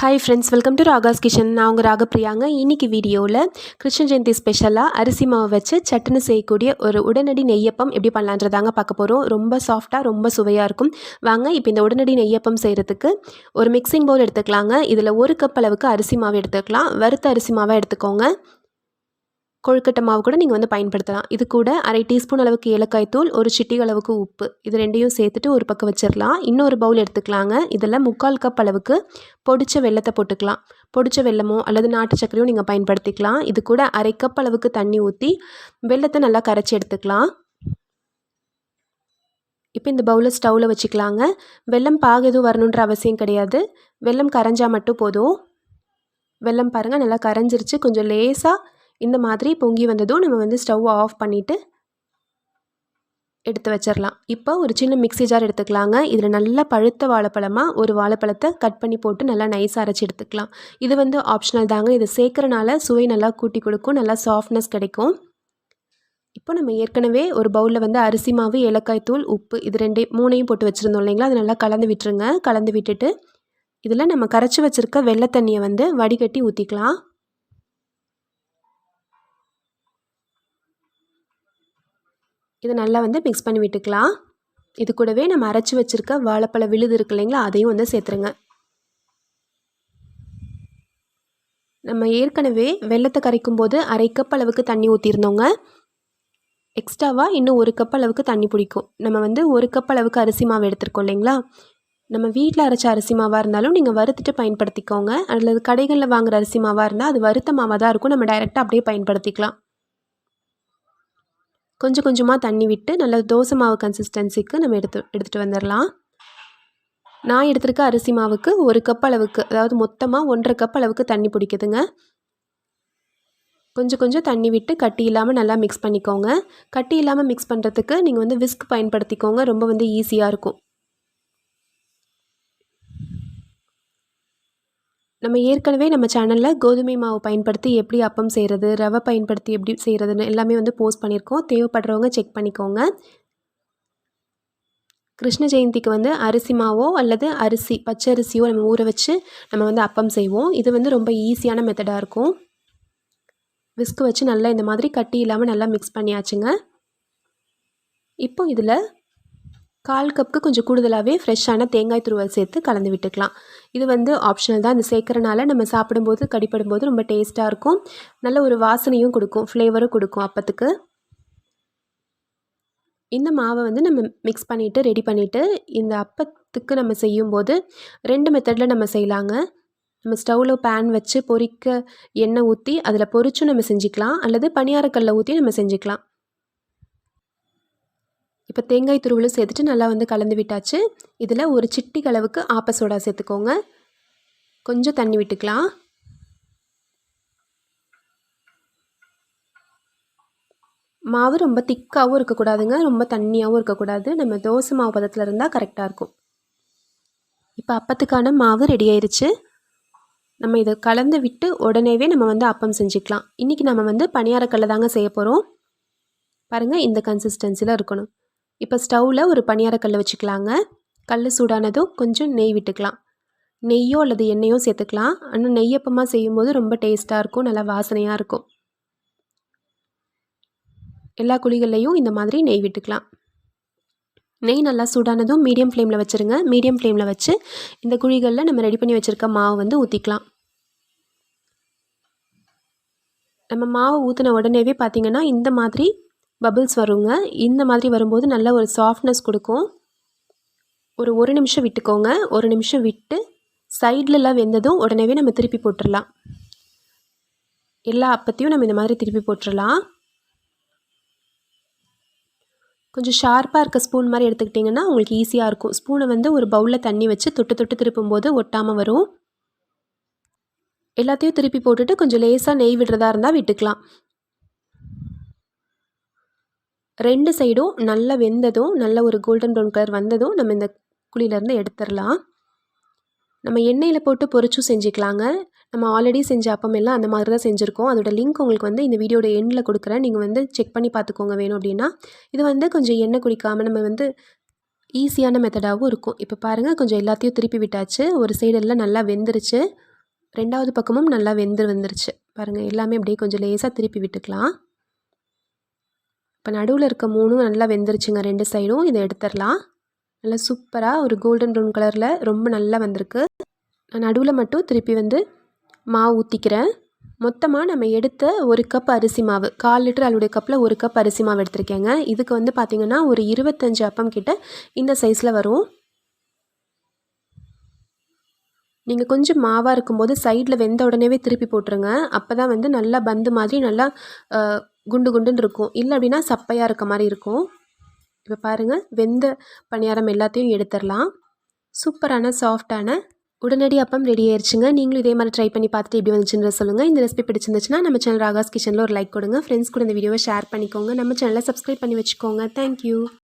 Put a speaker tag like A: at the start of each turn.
A: Hi friends welcome to Raga's kitchen நான் உங்கள் ராகப்பிரியாங்க இன்னைக்கு வீடியோவில் கிருஷ்ண ஜெயந்தி ஸ்பெஷலாக அரிசி மாவு வச்சு சட்டுன்னு செய்யக்கூடிய ஒரு உடனடி நெய்யப்பம் எப்படி பண்ணலான்றதாங்க பார்க்க போகிறோம் ரொம்ப சாஃப்டாக ரொம்ப சுவையாக இருக்கும். வாங்க இப்போ இந்த உடனடி நெய்யப்பம் செய்கிறதுக்கு ஒரு மிக்சிங் பவுல் எடுத்துக்கலாங்க. இதில் ஒரு கப் அளவுக்கு அரிசி மாவு எடுத்துக்கலாம். வறுத்த அரிசி மாவை எடுத்துக்கோங்க. கொழுக்கட்டை மாவு கூட நீங்கள் வந்து பயன்படுத்தலாம். இது கூட அரை டீஸ்பூன் அளவுக்கு ஏலக்காய் தூள் ஒரு சிட்டி அளவுக்கு உப்பு. இது ரெண்டையும் சேர்த்துட்டு ஒரு பக்கம் வச்சிடலாம் இன்னொரு பவுல் எடுத்துக்கலாங்க. இதில் முக்கால் கப் அளவுக்கு பொடிச்ச வெள்ளத்தை போட்டுக்கலாம். பொடிச்ச வெள்ளமோ அல்லது நாட்டு சர்க்கரையோ நீங்கள் பயன்படுத்திக்கலாம். இது கூட அரை கப் அளவுக்கு தண்ணி ஊற்றி வெள்ளத்தை நல்லா கரைச்சி எடுத்துக்கலாம். இப்போ இந்த பவுலை ஸ்டவ்வில் வச்சுக்கலாங்க. வெள்ளம் பாக எதுவும் வரணுன்ற அவசியம் கிடையாது. வெள்ளம் கரைஞ்சால் மட்டும் போதும். வெள்ளம் பாருங்கள் நல்லா கரைஞ்சிருச்சு. கொஞ்சம் லேசாக இந்த மாதிரி பொங்கி வந்ததும் நம்ம வந்து ஸ்டவ் ஆஃப் பண்ணிவிட்டு எடுத்து வச்சிடலாம் இப்போ ஒரு சின்ன மிக்ஸி ஜார் எடுத்துக்கலாங்க. இதில் நல்லா பழுத்த வாழைப்பழமாக ஒரு வாழைப்பழத்தை கட் பண்ணி போட்டு நல்லா நைஸாக அரைச்சி எடுத்துக்கலாம். இது வந்து ஆப்ஷனல் தாங்க. இது சேர்க்குறனால சுவை நல்லா கூட்டி கொடுக்கும். நல்லா சாஃப்ட்னஸ் கிடைக்கும். இப்போ நம்ம ஏற்கனவே ஒரு பவுலில் வந்து அரிசி மாவு ஏலக்காய் தூள் உப்பு இது ரெண்டே மூணையும் போட்டு வச்சுருந்தோம் இல்லைங்களா? அது நல்லா கலந்து விட்டுருங்க. கலந்து விட்டுட்டு இதில் நம்ம கரைச்சி வச்சுருக்க வெள்ளை தண்ணியை வந்து வடிகட்டி ஊற்றிக்கலாம் இதை நல்லா வந்து மிக்ஸ் பண்ணி விட்டுக்கலாம். இது கூடவே நம்ம அரைச்சி வச்சுருக்க வாழைப்பழ விழுது இருக்கு இல்லைங்களா அதையும் வந்து சேர்த்துருங்க. நம்ம ஏற்கனவே வெள்ளத்தை கரைக்கும் போது அரை கப் அளவுக்கு தண்ணி ஊற்றிருந்தோங்க எக்ஸ்ட்ராவாக இன்னும் ஒரு கப் அளவுக்கு தண்ணி பிடிக்கும். நம்ம வந்து ஒரு கப் அளவுக்கு அரிசி மாவு எடுத்துருக்கோம் இல்லைங்களா நம்ம வீட்டில் அரைச்ச அரிசி மாவாக இருந்தாலும் நீங்கள் வறுத்துட்டு பயன்படுத்திக்கோங்க. அல்லது கடைகளில் வாங்குகிற அரிசி மாவாக இருந்தால் அது வறுத்த மாவாக தான் இருக்கும். நம்ம டைரெக்டாக அப்படியே பயன்படுத்திக்கலாம். கொஞ்சம் கொஞ்சமாக தண்ணி விட்டு நல்ல தோசை மாவு கன்சிஸ்டன்சிக்கு நம்ம எடுத்து எடுத்துகிட்டு வந்துடலாம் நான் எடுத்திருக்க அரிசி மாவுக்கு ஒரு கப் அளவுக்கு அதாவது மொத்தமாக ஒன்றரை கப் அளவுக்கு தண்ணி பிடிக்குதுங்க. கொஞ்சம் கொஞ்சம் தண்ணி விட்டு கட்டி இல்லாமல் நல்லா மிக்ஸ் பண்ணிக்கோங்க. கட்டி இல்லாமல் மிக்ஸ் பண்ணுறதுக்கு நீங்கள் வந்து விஸ்க் பயன்படுத்திக்கோங்க. ரொம்ப வந்து ஈஸியாக இருக்கும். நம்ம ஏற்கனவே நம்ம சேனலில் கோதுமை மாவு பயன்படுத்தி எப்படி அப்பம் செய்கிறது ரவை பயன்படுத்தி எப்படி செய்கிறதுன்னு எல்லாமே வந்து போஸ்ட் பண்ணியிருக்கோம். தேவைப்படுறவங்க செக் பண்ணிக்கோங்க. கிருஷ்ண ஜெயந்திக்கு வந்து அரிசி மாவோ அல்லது அரிசி பச்சை அரிசியோ நம்ம ஊற வச்சு நம்ம வந்து அப்பம் செய்வோம். இது வந்து ரொம்ப ஈஸியான மெத்தடாக இருக்கும். விஸ்கு வச்சு நல்லா இந்த மாதிரி கட்டி இல்லாமல் நல்லா மிக்ஸ் பண்ணியாச்சுங்க. இப்போ இதில் கால் கப்புக்கு கொஞ்சம் கூடுதலாகவே ஃப்ரெஷ்ஷான தேங்காய் துருவல் சேர்த்து கலந்து விட்டுக்கலாம். இது வந்து ஆப்ஷனல் தான். இந்த சேர்க்குறனால நம்ம சாப்பிடும்போது கடிப்படும்போது ரொம்ப டேஸ்ட்டாக இருக்கும். நல்ல ஒரு வாசனையும் கொடுக்கும். ஃப்ளேவரும் கொடுக்கும் அப்பத்துக்கு. இந்த மாவை வந்து நம்ம மிக்ஸ் பண்ணிவிட்டு ரெடி பண்ணிவிட்டு இந்த அப்பத்துக்கு நம்ம செய்யும்போது ரெண்டு மெத்தடில் நம்ம செய்யலாங்க. நம்ம ஸ்டவ்வில் பேன் வச்சு பொரிக்க எண்ணெய் ஊற்றி அதில் பொரிச்சும் நம்ம செஞ்சுக்கலாம். அல்லது பணியாரக்கல்ல ஊற்றி நம்ம செஞ்சுக்கலாம். இப்போ தேங்காய் துருவலும் சேர்த்துட்டு நல்லா வந்து கலந்து விட்டாச்சு. இதில் ஒரு சிட்டி அளவுக்கு ஆப்ப சோடா சேர்த்துக்கோங்க. கொஞ்சம் தண்ணி விட்டுக்கலாம். மாவு ரொம்ப திக்காகவும் இருக்கக்கூடாதுங்க. ரொம்ப தண்ணியாகவும் இருக்கக்கூடாது. நம்ம தோசை மாவு பதத்தில் இருந்தால் கரெக்டாக இருக்கும். இப்போ அப்பத்துக்கான மாவு ரெடி ஆயிடுச்சு நம்ம இதை கலந்து விட்டு உடனேவே நம்ம வந்து அப்பம் செஞ்சுக்கலாம். இன்றைக்கி நம்ம வந்து பணியாரக்கல்ல தாங்க செய்ய போகிறோம் பாருங்கள் இந்த கன்சிஸ்டன்சியில் இருக்கணும். இப்போ ஸ்டவ்வில் ஒரு பணியாரக்கல் வச்சுக்கலாங்க. கல் சூடானதும் கொஞ்சம் நெய் விட்டுக்கலாம். நெய்யோ அல்லது எண்ணெயோ சேர்த்துக்கலாம். ஆனால் நெய்யப்பமாக செய்யும்போது ரொம்ப டேஸ்ட்டாக இருக்கும். நல்லா வாசனையாக இருக்கும். எல்லா குழிகள்லையும் இந்த மாதிரி நெய் விட்டுக்கலாம். நெய் நல்லா சூடானதும் மீடியம் ஃப்ளேமில் வச்சுருங்க. மீடியம் ஃப்ளேமில் வச்சு இந்த குழிகளில் நம்ம ரெடி பண்ணி வச்சுருக்க மாவு வந்து ஊற்றிக்கலாம் நம்ம மாவு ஊற்றின உடனேவே பார்த்திங்கன்னா இந்த மாதிரி பபிள்ஸ் வருங்க. இந்த மாதிரி வரும்போது நல்ல ஒரு சாஃப்ட்னஸ் கொடுக்கும். ஒரு ஒரு நிமிஷம் விட்டுக்கோங்க. ஒரு நிமிஷம் விட்டு சைட்லலாம் வெந்ததும் உடனேவே நம்ம திருப்பி போட்டுடலாம் எல்லா அப்பத்தையும் நம்ம இந்த மாதிரி திருப்பி போட்டுடலாம் கொஞ்சம் ஷார்ப்பாக இருக்க ஸ்பூன் மாதிரி எடுத்துக்கிட்டிங்கன்னா உங்களுக்கு ஈஸியாக இருக்கும். ஸ்பூனை வந்து ஒரு பவுலில் தண்ணி வச்சு தொட்டு தொட்டு திருப்பும்போது ஒட்டாமல் வரும். எல்லாத்தையும் திருப்பி போட்டுட்டு கொஞ்சம் லேசாக நெய் விடுறதா இருந்தால் விட்டுக்கலாம். ரெண்டு சைடும் நல்லா வெந்ததும் நல்ல ஒரு கோல்டன் ப்ரௌன் கலர் வந்ததும் நம்ம இந்த குழியிலேருந்து எடுத்துடலாம். நம்ம எண்ணெயில் போட்டு பொரிச்சும் செஞ்சுக்கலாங்க. நம்ம ஆல்ரெடி செஞ்ச அப்பம் எல்லாம் அந்த மாதிரி தான் செஞ்சுருக்கோம். அதோட லிங்க் உங்களுக்கு வந்து இந்த வீடியோட எண்டில் கொடுக்குறேன். நீங்கள் வந்து செக் பண்ணி பார்த்துக்கோங்க வேணும் அப்படின்னா. இது வந்து கொஞ்சம் எண்ணெய் குடிக்காமல் நம்ம வந்து ஈஸியான மெத்தடாகவும் இருக்கும். இப்போ பாருங்கள் கொஞ்சம் எல்லாத்தையும் திருப்பி விட்டாச்சு. ஒரு சைடெல்லாம் நல்லா வெந்துருச்சு. ரெண்டாவது பக்கமும் நல்லா வெந்து வந்துருச்சு. பாருங்கள் எல்லாமே அப்படியே கொஞ்சம் லேசாக திருப்பி விட்டுக்கலாம். இப்போ நடுவில் இருக்க மூணும் நல்லா வெந்துருச்சுங்க. ரெண்டு சைடும் இதை எடுத்துடலாம். நல்லா சூப்பராக ஒரு கோல்டன் ப்ரௌன் கலரில் ரொம்ப நல்லா வந்திருக்கு. நான் நடுவில் மட்டும் திருப்பி வந்து மாவு ஊற்றிக்கிறேன் மொத்தமாக நம்ம எடுத்த ஒரு கப் அரிசி மாவு கால் லிட்டர் அலுடைய கப்பில் ஒரு கப் அரிசி மாவு எடுத்திருக்கேங்க. இதுக்கு வந்து பார்த்திங்கன்னா ஒரு இருபத்தஞ்சி அப்பம் கிட்ட இந்த சைஸில் வரும். நீங்கள் கொஞ்சம் மாவாக இருக்கும்போது சைடில் வெந்த உடனேவே திருப்பி போட்டுருங்க. அப்போ தான் வந்து நல்லா பந்து மாதிரி நல்லா குண்டு குண்டுன்னு இருக்கும். இல்லை அப்படின்னா சப்பையாக இருக்க மாதிரி இருக்கும். இப்போ பாருங்கள் வெந்த பணியாரம் எல்லாத்தையும் எடுத்துடலாம். சூப்பரான சாஃப்டான உடனடி அப்பம் ரெடி ஆயிடுச்சுங்க நீங்களும் இதே மாதிரி ட்ரை பண்ணி பார்த்துட்டு எப்படி வந்துச்சுன்னு சொல்லுங்கள் இந்த ரெசிபி பிடிச்சிருந்துச்சுன்னா நம்ம சேனல் ராகாஸ் கிச்சனில் ஒரு லைக் கொடுங்க. ஃப்ரெண்ட்ஸ் கூட இந்த வீடியோவை ஷேர் பண்ணிக்கோங்க. நம்ம சேனலை சப்ஸ்கிரைப் பண்ணி வச்சுக்கோங்க. தேங்க்யூ